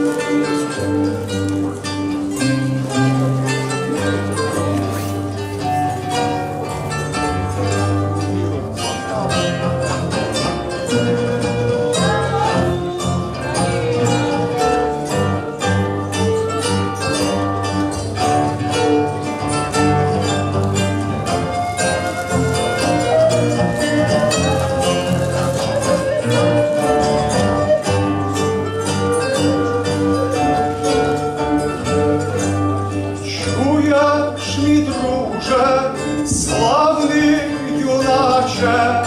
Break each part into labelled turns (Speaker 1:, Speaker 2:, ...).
Speaker 1: Música Вірш, мій друже, славний юначе,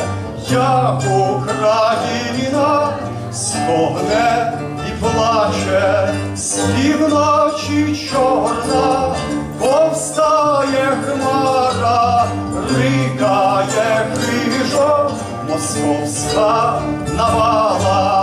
Speaker 1: я Україна стогне і плаче, слів ночі чорна, повстає хмара, рикає крижом, московська навала.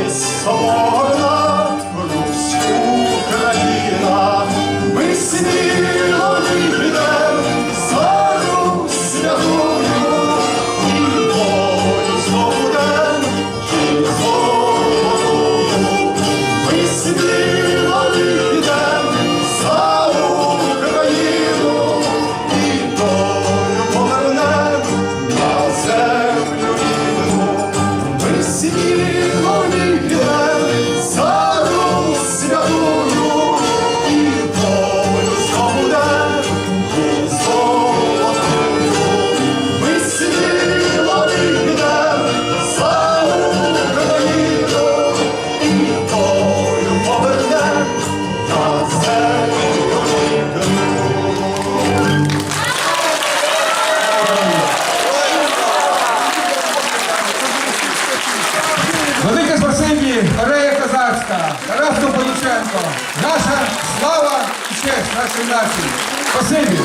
Speaker 1: й соборна Україна, ми сміло підем за Русь святую, і волю здобудем. Ми сміло підем за Україну, і долю повернем на землю рідну. Ми сміло
Speaker 2: Велике спасибі, Рея Казацька, Тарасу Поліченко, наша слава і честь нашій нації. Спасибі.